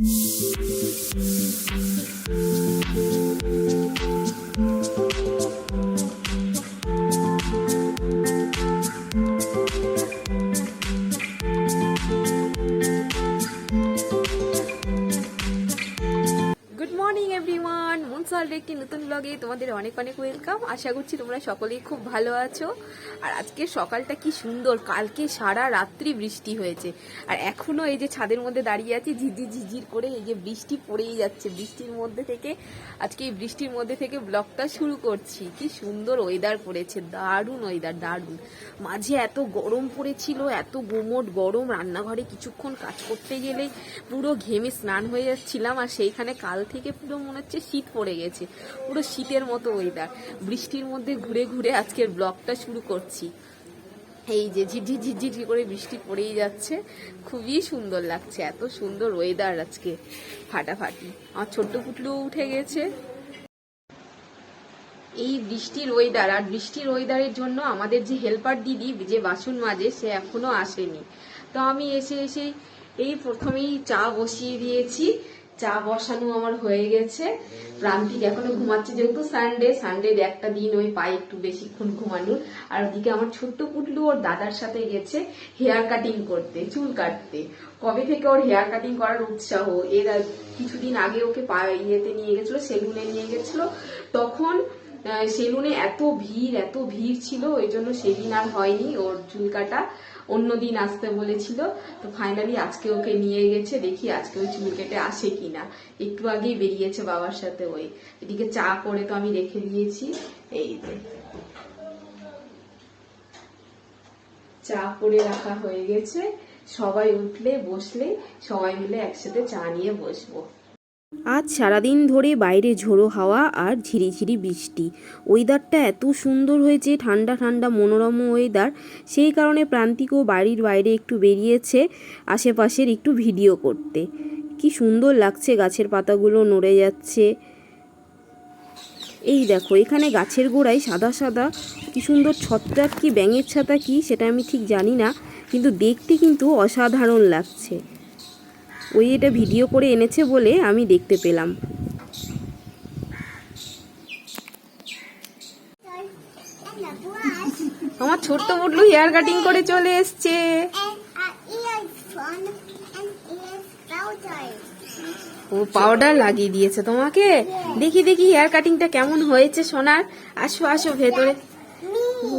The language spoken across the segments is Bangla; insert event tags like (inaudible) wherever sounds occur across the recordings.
うん。নতুন তোমাদের অনেক অনেক ওয়েলকাম আশা করছি তোমরা সকলেই খুব ভালো আছো। আর আজকে সকালটা কি সুন্দর, কালকে সারা রাত্রি বৃষ্টি হয়েছে। আর এখনও এই যে ছাদের মধ্যে দাঁড়িয়ে আছি ঝিঝির ঝিঝির করে এই যে বৃষ্টি পড়েই যাচ্ছে। বৃষ্টির মধ্যে থেকে, আজকে এই বৃষ্টির মধ্যে থেকে ব্লগটা শুরু করছি। কি সুন্দর ওয়েদার পড়েছে, দারুণ ওয়েদার দারুণ। মাঝে এত গরম পড়েছিল, এত গুমোট গরম, রান্নাঘরে কিছুক্ষণ কাজ করতে গেলেই পুরো ঘেমে স্নান হয়ে যাচ্ছিলাম। আর সেইখানে কাল থেকে পুরো মনে হচ্ছে শীত পড়ে গেছে। পুরো শীতের মতো ওয়েদার বৃষ্টির মধ্যে ঘুরে ঘুরে আজকের ব্লগটা শুরু করছি। এই যে ঝিরঝির ঝিরঝির করে বৃষ্টি পড়েই যাচ্ছে। খুবই সুন্দর লাগছে, এত সুন্দর ওয়েদার আজকে, ফাটাফাটি। আমার ছোট্ট পুটলুও উঠে গেছে। এই বৃষ্টির ওয়েদার আর বৃষ্টির ওয়েদারের জন্য আমাদের যে হেল্পার দিদি, যে বাসন মাজে, সে এখনও আসেনি। তো আমি এসে এসে এই প্রথমেই চা বসিয়ে দিয়েছি। চা বসানো আমার হয়ে গেছে। প্রান্তিক এখনও ঘুমাচ্ছে, যেহেতু সানডে সানডে একটা দিন ওই পায়ে একটু বেশিক্ষণ ঘুমানোর। আর ওদিকে আমার ছোট্ট পুটলু ওর দাদার সাথে গেছে হেয়ার কাটিং করতে, চুল কাটতে। কবে থেকে ওর হেয়ার কাটিং করার উৎসাহ? এর কিছুদিন আগে ওকে ইয়েতে নিয়ে গেছিল, সেলুনে নিয়ে গেছিল। তখন সেলুনে এত ভিড় এত ভিড় ছিল, ওই জন্য সেদিন আর হয়নি ওর চুল কাটা। অন্য দিন আসতে বলেছিল। তো ফাইনালি আজকে ওকে নিয়ে গেছে, দেখি আজকে ওই চুল কেটে আসে কিনা। একটু আগেই বেরিয়েছে বাবার সাথে ওই। এদিকে চা করে তো আমি রেখে দিয়েছি। এই যে। চা করে রাখা হয়ে গেছে। সবাই উঠলে, বসলে, সবাই মিলে একসাথে চা নিয়ে বসবো। আজ সারাদিন ধরে বাইরে ঝোড়ো হাওয়া আর ঝিরিঝিরি বৃষ্টি। ওয়েদারটা এত সুন্দর হয়েছে, ঠান্ডা ঠান্ডা মনোরম ওয়েদার। সেই কারণে প্রান্তিকও বাড়ির বাইরে একটু বেরিয়েছে, আশেপাশের একটু ভিডিও করতে। কি সুন্দর লাগছে, গাছের পাতাগুলো নড়ে যাচ্ছে। এই দেখো, এখানে গাছের গোড়ায় সাদা সাদা, কি সুন্দর ছত্রাক কি, ব্যাঙের ছাতা কি, সেটা আমি ঠিক জানি না, কিন্তু দেখতে কিন্তু অসাধারণ লাগছে। ওই এটা ভিডিও করে এনেছে বলে আমি দেখতে পেলাম। আমার ছোট্ট মুটলু হেয়ার কাটিং করে চলে এসছে. ও পাউডার লাগিয়ে দিয়েছে তোমাকে? দেখি দেখি হেয়ার কাটিংটা কেমন হয়েছে সোনার। আসো আসো ভেতরে। ও,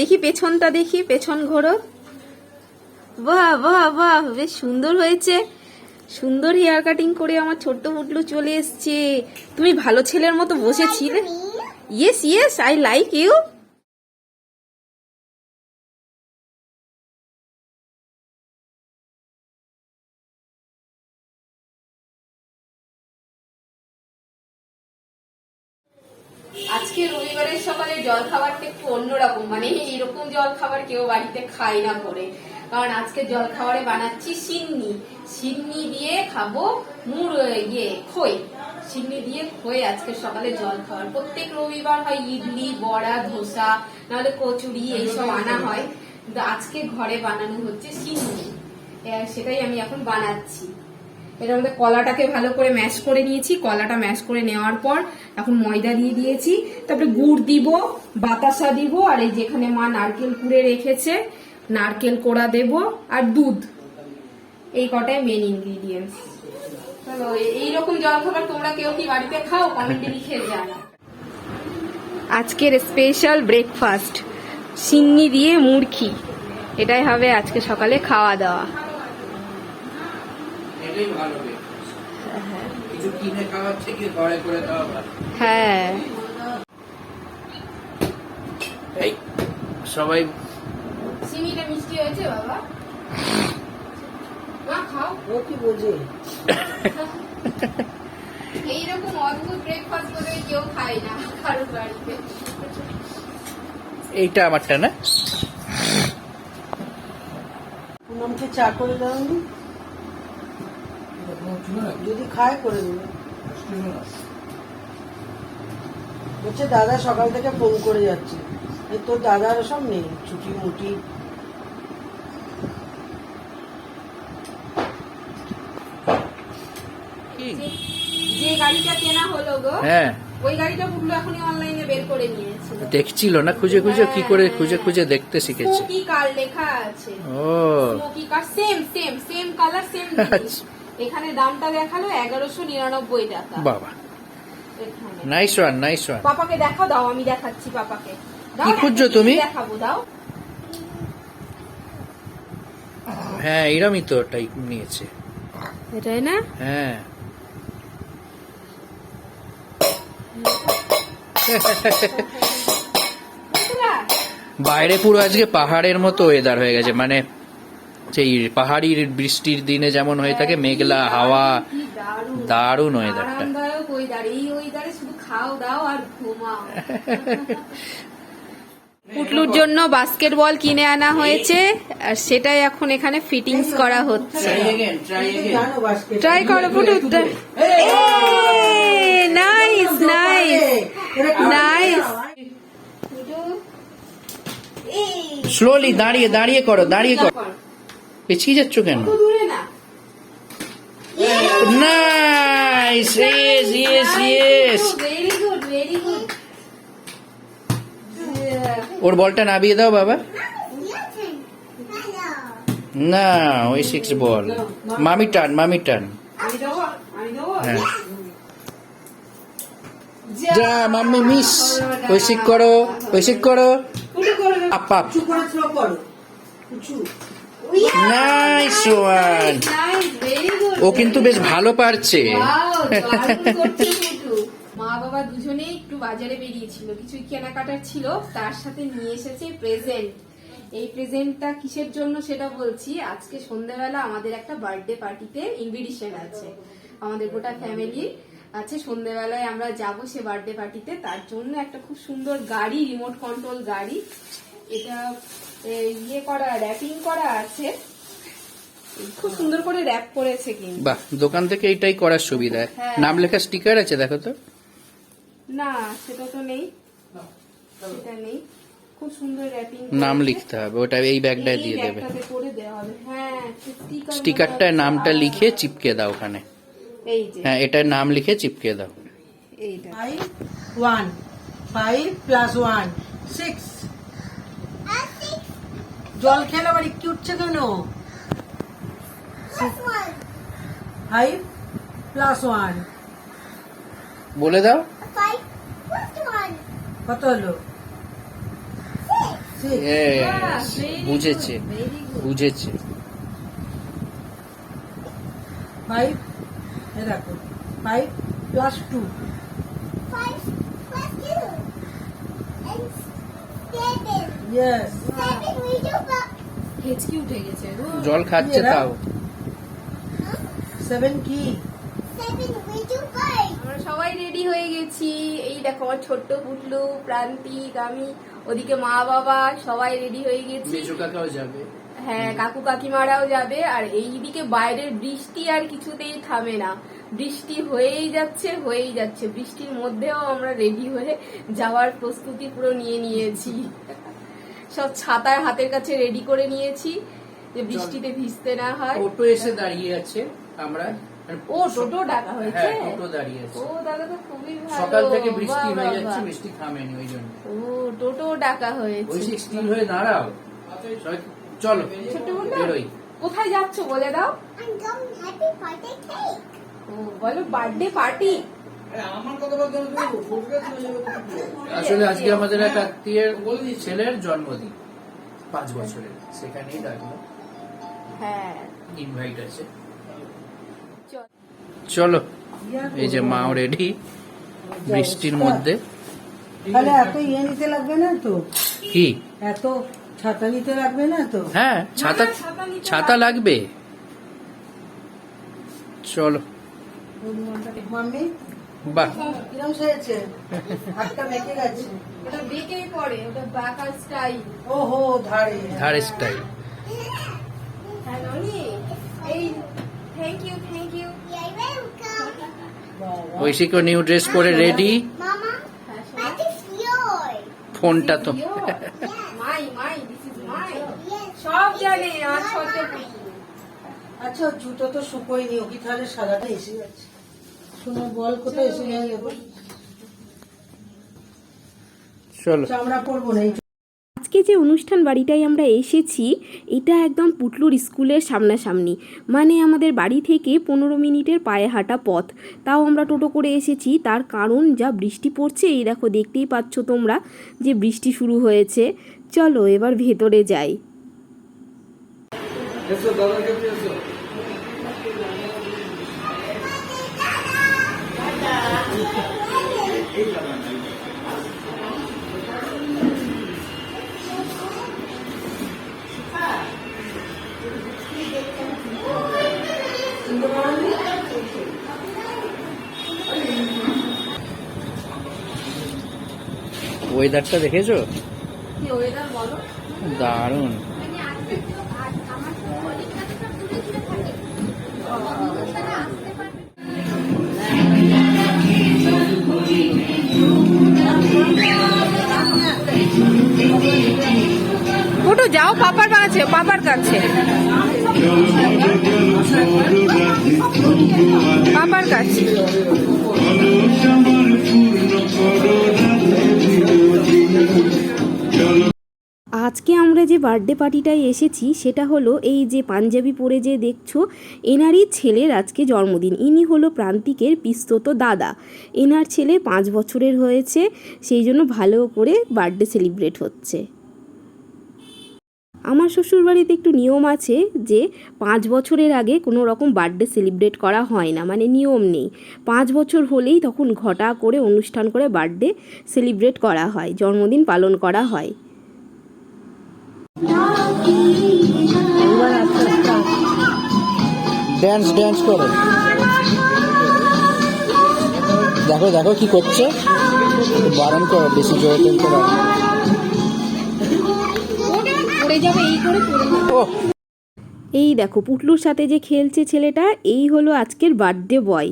দেখি পেছনটা, দেখি পেছন ঘোরো। বাহ বাহ বাহ বেশ সুন্দর হয়েছে। সুন্দর হেয়ার কাটিং করে আমার ছোট্ট মুটলু চলে এসছে। তুমি ভালো ছেলের মতো বসেছিলে। Yes yes I like you জল খাবারটা একটু অন্যরকম মানে এইরকম জল খাবার কেউ বাড়িতে খায় না করে। কারণ আজকে জল খাবারে বানাচ্ছি সিন্নি। সিন্নি দিয়ে খাব মুড় ইয়ে খই। সিন্নি দিয়ে খই আজকে সকালে জল খাবার প্রত্যেক রবিবার হয় ইডলি, বড়া, ধোসা, নাহলে কচুরি, এইসব আনা হয়। কিন্তু আজকে ঘরে বানানো হচ্ছে সিন্নি। সেটাই আমি এখন বানাচ্ছি। এটার মধ্যে কলাটাকে ভালো করে ম্যাশ করে নিয়েছি। কলাটা ম্যাশ করে নেওয়ার পর এখন ময়দা দিয়ে দিয়েছি। তারপরে গুড় দিব বাতাসা দিব আর এই যেখানে মা নারকেল কুড়ে রেখেছে নারকেল কোড়া দেব আর দুধ। এই কটাই মেন ইনগ্রিডিয়েন্টস এইরকম জলখাবার তোমরা কেউ কি বাড়িতে খাও? কমেন্টে লিখে জানা আজকের স্পেশাল ব্রেকফাস্ট সিন্নি দিয়ে মুরখি। এটাই হবে আজকে সকালে খাওয়া দাওয়া। এটাই ভালো কিছু কিনে খাওয়াচ্ছে কি ঘরে করে দেওয়া হ্যাঁ। এই সবাই সিমিটা মিষ্টি হয়েছে বাবা। মা খাও। ও কি বোঝে? এইরকম অদ্ভুত ব্রেকফাস্ট করে কেউ খায় না কারোর বাড়িতে। এইটা আমারটা না? পুনমকে চা করে দাওনি যদি খায় করে দেবে। বলছে দাদা সকাল থেকে ফোন করে যাচ্ছে। তোর দাদার সব নেই ছুটি মুটি। যে- যে গাড়িটা কেনা হলো গো হ্যাঁ। ওই গাড়িটা এখনই অনলাইনে বের করে নিয়েছিল দেখছিল না? খুঁজে খুঁজে কি করে খুঁজে খুঁজে দেখতে শিখেছে। স্মোকি কার লেখা আছে। ও। Smoky car same same same colour same আচ্ছা। এখানে দামটা দেখাল এগারোশো নিরানব্বই টাকা। বাবা। নাইস ওয়ান নাইস ওয়ান পাপাকে দেখাও দাও আমি দেখাচ্ছি পাপাকে। কি খুঁজছো তুমি? দেখাবো দাও। হ্যাঁ এরমই তো টাইপ নিয়েছে। এটাই না? হ্যাঁ। (laughs) বাইরে পুরো আজকে পাহাড়ের মতো ওয়েদার হয়ে গেছে মানে সেই পাহাড়ির বৃষ্টির দিনে যেমন হয়ে থাকে মেঘলা হাওয়া দারুণ দারুণ ওয়েদারটা আরামদায়ক ওয়েদার এই ওয়েদারে শুধু খাও দাও আর ঘুমাও। (laughs) পুটলুর জন্য বাস্কেটবল কিনে আনা হয়েছে আর সেটাই এখন এখানে ফিটিংস করা হচ্ছে। ট্রাই করো Putu nice nice nice slowly দাঁড়িয়ে দাঁড়িয়ে করো দাঁড়িয়ে করো। পেছিয়ে যাচ্ছ কেন? না। নাইস ইয়েস ইয়েস ইয়েস ওর বলটা নামিয়ে দাও বাবা। না ওই সিক্স বল মামি টান মামি টান। হ্যাঁ। যা মাম্মি মিস ওই সিক করো ওই সিক করো। আপ নাইস ওয়ান ও কিন্তু বেশ ভালো পারছে। (laughs) মা বাবা দুজনেই একটু বাজারে বেরিয়েছিল। কিছু কেনাকাটার ছিল তার সাথে নিয়ে এসেছে প্রেজেন্ট এই প্রেজেন্টটা কিসের জন্য সেটা বলছি আজকে সন্ধ্যাবেলা আমাদের একটা বার্থডে পার্টিতে ইনভিটেশন আছে। আমাদের গোটা ফ্যামিলি আছে সন্ধ্যেবেলায় আমরা যাব সে বার্থডে পার্টিতে তার জন্য একটা খুব সুন্দর গাড়ি রিমোট কন্ট্রোল গাড়ি। এটা ইয়ে করা র্যাপিং করা আছে। খুব সুন্দর করে র্যাপ করেছে কিন্তু। বাহ দোকান থেকে এটাই করার সুবিধা। হ্যাঁ। নাম লেখা স্টিকার আছে দেখো তো। না সেটা তো নেই। সেটা নেই। খুব সুন্দর র্যাপিং নাম লিখতে হবে ওটা এই ব্যাগটায় দিয়ে দেবে। করে দেওয়া হবে। হ্যাঁ স্টিকার স্টিকারটায় নামটা লিখে চিপকে দাও ওখানে। হ্যাঁ এটার নাম লিখে চিপকে দাও। এইটা। Five one five plus one six জল খেলে আবার একটু উঠছে কেন? ফাইভ প্লাস ওয়ান বলে দাও। কত হলো? Yes, বুঝেছে বুঝেছে। ফাইভ এ দেখো ফাইভ প্লাস টু হেঁচকি উঠে গেছে জল খাচ্ছে তাও। সেভেন কি. আমরা সবাই রেডি হয়ে গেছি। এই দেখো আমার ছোট্ট পুটলু প্রান্তিক আমি ওদিকে মা বাবা সবাই রেডি হয়ে গেছি। কাকাও যাবে। হ্যাঁ কাকু কাকিমারাও যাবে। আর এইদিকে বাইরের বৃষ্টি আর কিছুতেই থামে না। বৃষ্টি হয়েই যাচ্ছে হয়েই যাচ্ছে। বৃষ্টির মধ্যেও আমরা রেডি হয়ে যাওয়ার প্রস্তুতি পুরো নিয়ে নিয়েছি। সব ছাতার হাতের কাছে রেডি করে নিয়েছি যে বৃষ্টিতে ভিজতে না হয়। টোটো এসে দাঁড়িয়ে আছে আমরা। ও টোটো ডাকা হয়েছে? হ্যাঁ টোটো দাঁড়িয়ে আছে। ও দাদা তো খুবই ভালো। সকাল থেকে বৃষ্টি হয়ে যাচ্ছে বৃষ্টি থামেনি ওই জন্য। ও টোটো ডাকা হয়েছে। ওই স্টিল হয়ে দাঁড়াও। চলো বেরোই। কোথায় যাচ্ছ বলে দাও? বলো বার্থডে পার্টি আসলে আজকে আমাদের এক আত্মীয়ের ছেলের জন্মদিন পাঁচ বছরের সেখানেই ডাকলো হ্যাঁ। ইনভাইট আছে। চলো। এই যে মাও রেডি বৃষ্টির মধ্যে। তাহলে এত ইয়ে নিতে লাগবে না তো? কি? এত ছাতা নিতে লাগবে না তো? হ্যাঁ ছাতা ছাতা ছাতা লাগবে। চলো। মাম্মি বাহ। কিরম সেরেছে হাতটা বেঁকে গেছে। ওটা বেঁকে পড়ে ওটা বাঁকা স্টাইল ওহো ধারে। ধারে স্টাইল এই thank you thank you. New dress পরে রেডি হ্যাঁ. ফোনটা তো। মাই মাই দিস ইজ মাই সব জানে আর আচ্ছা জুতো তো শুকোয়নি ও কি তাহলে সাদাটা এসে যাচ্ছে। শুনে বল কোথায় এসে যায় চলো। আমরা পড়ব না আজকে যে অনুষ্ঠান বাড়িটায় আমরা এসেছি এটা একদম পুটলুর স্কুলের সামনাসামনি। মানে আমাদের বাড়ি থেকে পনেরো মিনিটের পায়ে হাঁটা পথ। তাও আমরা টোটো করে এসেছি তার কারণ যা বৃষ্টি পড়ছে এই দেখো দেখতেই পাচ্ছ তোমরা যে বৃষ্টি শুরু হয়েছে। চলো এবার ভেতরে যাই। ওয়েদারটা দেখেছ? কি ওয়েদার বলো? দারুণ। ফটো যাও পাপার কাছে। পাপার কাছে। পাপার কাছে। আজকে আমরা যে বার্থডে পার্টিটায় এসেছি, সেটা হলো এই যে পাঞ্জাবি পরে যে দেখছ, এনারই ছেলের আজকে জন্মদিন। ইনি হলো প্রান্তিকের পিস্তত দাদা। এনার ছেলে পাঁচ বছরের হয়েছে, সেই জন্য ভালো করে বার্থডে সেলিব্রেট হচ্ছে। আমার শ্বশুরবাড়িতে একটু নিয়ম আছে যে পাঁচ বছরের আগে কোনো রকম বার্থডে সেলিব্রেট করা হয় না মানে নিয়ম নেই। পাঁচ বছর হলেই তখন ঘটা করে অনুষ্ঠান করে বার্থডে সেলিব্রেট করা হয়, জন্মদিন পালন করা হয়। ড্যান্স ড্যান্স করো। দেখো দেখো কি করছে। বারণ করো বেশি জোরে তুলতে পারো। এই দেখো পুটলুর সাথে যে খেলছে ছেলেটা এই হলো আজকের বার্থডে বয়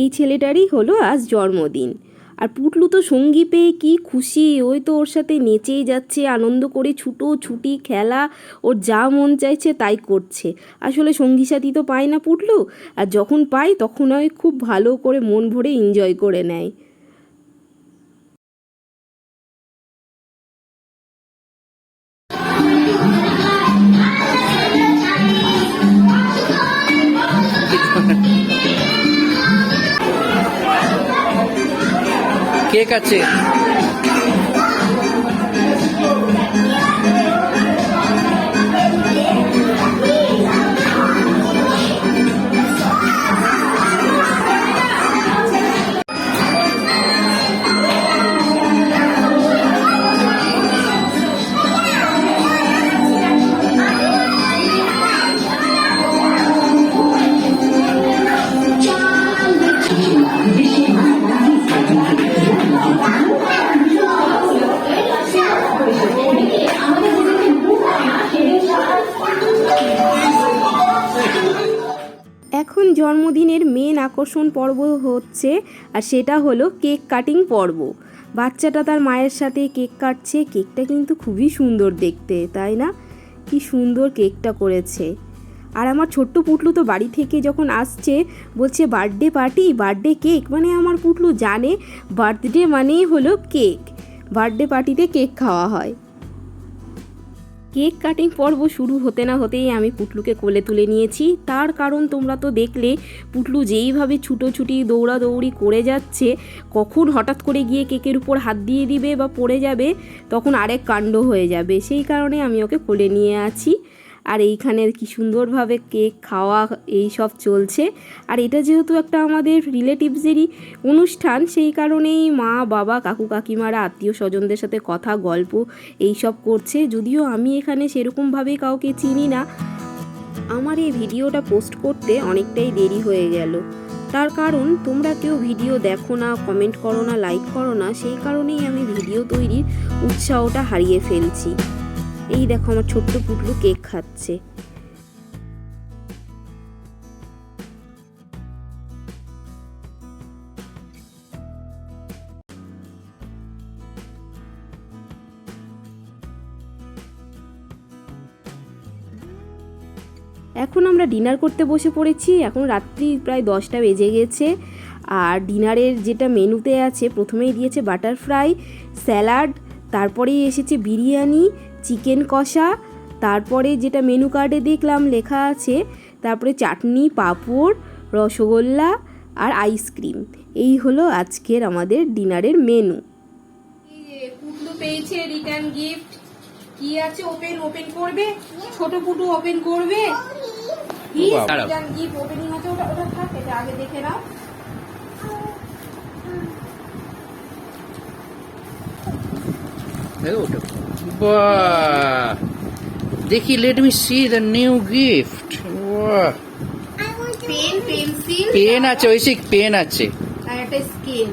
এই ছেলেটারই হলো আজ জন্মদিন। আর পুটলু তো সঙ্গী পেয়ে কি খুশি? ওই তো ওর সাথে নেচেই যাচ্ছে, আনন্দ করে ছুটো ছুটি, খেলা, ওর যা মন চাইছে তাই করছে। আসলে সঙ্গী সাথী তো পায় না পুটলু, আর যখন পায় তখন ওই খুব ভালো করে মন ভরে এনজয় করে নেয়। কেক জন্মদিনের মেন আকর্ষণ পর্ব হচ্ছে, আর সেটা হলো কেক কাটিং পর্ব। বাচ্চাটা তার মায়ের সাথে কেক কাটছে, কেকটা কিন্তু খুবই সুন্দর দেখতে, তাই না? কি সুন্দর কেকটা করেছে। আর আমার ছোট্ট পুটলু তো বাড়ি থেকে যখন আসছে, বলছে, বার্থডে পার্টি, বার্থডে কেক। মানে আমার পুটলু জানে, বার্থডে মানেই হলো কেক। বার্থডে পার্টিতে কেক খাওয়া হয়। কেক কাটিং পর্ব শুরু হতে না হতেই আমি পুটলুকে কোলে তুলে নিয়েছি। তার কারণ তোমরা তো দেখলে, পুটলু যেইভাবে ছুটোছুটি, দৌড়াদৌড়ি করে যাচ্ছে, কখন হঠাৎ করে গিয়ে কেকের উপর হাত দিয়ে দিবে বা পড়ে যাবে, তখন আরেক কাণ্ড হয়ে যাবে। সেই কারণে আমি ওকে কোলে নিয়ে আছি। আর এইখানে কি সুন্দরভাবে কেক, খাওয়া এই সব চলছে। আর এটা যেহেতু একটা আমাদের রিলেটিভসেরই অনুষ্ঠান, সেই কারণেই মা, বাবা, কাকু, কাকিমারা আত্মীয় স্বজনদের সাথে কথা, গল্প এই সব করছে। যদিও আমি এখানে সেরকমভাবে কাউকে চিনি না। আমার এই ভিডিওটা পোস্ট করতে অনেকটাই দেরি হয়ে গেল। তার কারণ, তোমরা কেউ ভিডিও দেখো না কমেন্ট করো না লাইক করো না, সেই কারণেই আমি ভিডিও তৈরির উৎসাহটা হারিয়ে ফেলছি। এই দেখো আমার ছোট্ট পুটলু কেক খাচ্ছে। এখন আমরা ডিনার করতে বসে পড়েছি। এখন রাত্রি প্রায় দশটা বেজে গেছে। আর ডিনারের যেটা মেনুতে আছে, প্রথমেই দিয়েছে বাটার ফ্রাই স্যালাড, তারপরেই এসেছে বিরিয়ানি চিকেন কষা তারপরে যেটা মেনু কার্ডে দেখলাম লেখা আছে তারপরে চাটনি পাঁপড় রসগোল্লা আর আইসক্রিম এই হলো আজকের আমাদের ডিনারের মেনু এই পেয়েছে রিটার্ন গিফট কি আছে? ওপেন ওপেন করবে? ছোট পুটু ওপেন করবে। রিটার্ন গিফট ওপেনিং আছে ওটা ওটা থাক এটা আগে দেখে নাও। দেখো ওটা। বাহ দেখি let me see the new gift বাহ পেন পেন্সিল পেন আছে ওই সেই পেন আছে আর একটা স্কেল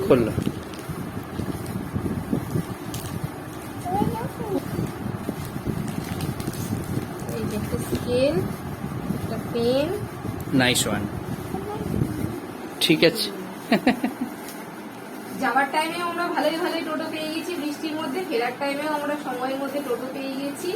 এই একটা স্কেল একটা পেন নাইস ওয়ান ঠিক আছে যাওয়ার টাইমে আমরা ভালোই ভালোই টোটো পেয়ে বৃষ্টির মধ্যে, ফেরার টাইমেও আমরা সময়ের মধ্যে টোটো পেয়ে গেছি।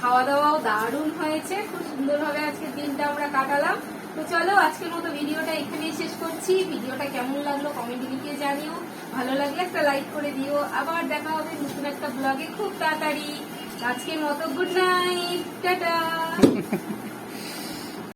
খাওয়া দাওয়াও দারুণ হয়েছে। খুব সুন্দরভাবে আজকের দিনটা আমরা কাটালাম। তো চলো, আজকের মতো ভিডিওটা এখানেই শেষ করছি। ভিডিওটা কেমন লাগল কমেন্টে লিখে জানিও। ভালো লাগলে একটা লাইক করে দিও। আবার দেখা হবে নতুন একটা ব্লগে খুব তাড়াতাড়ি। আজকের মতো গুড নাইট টাটা!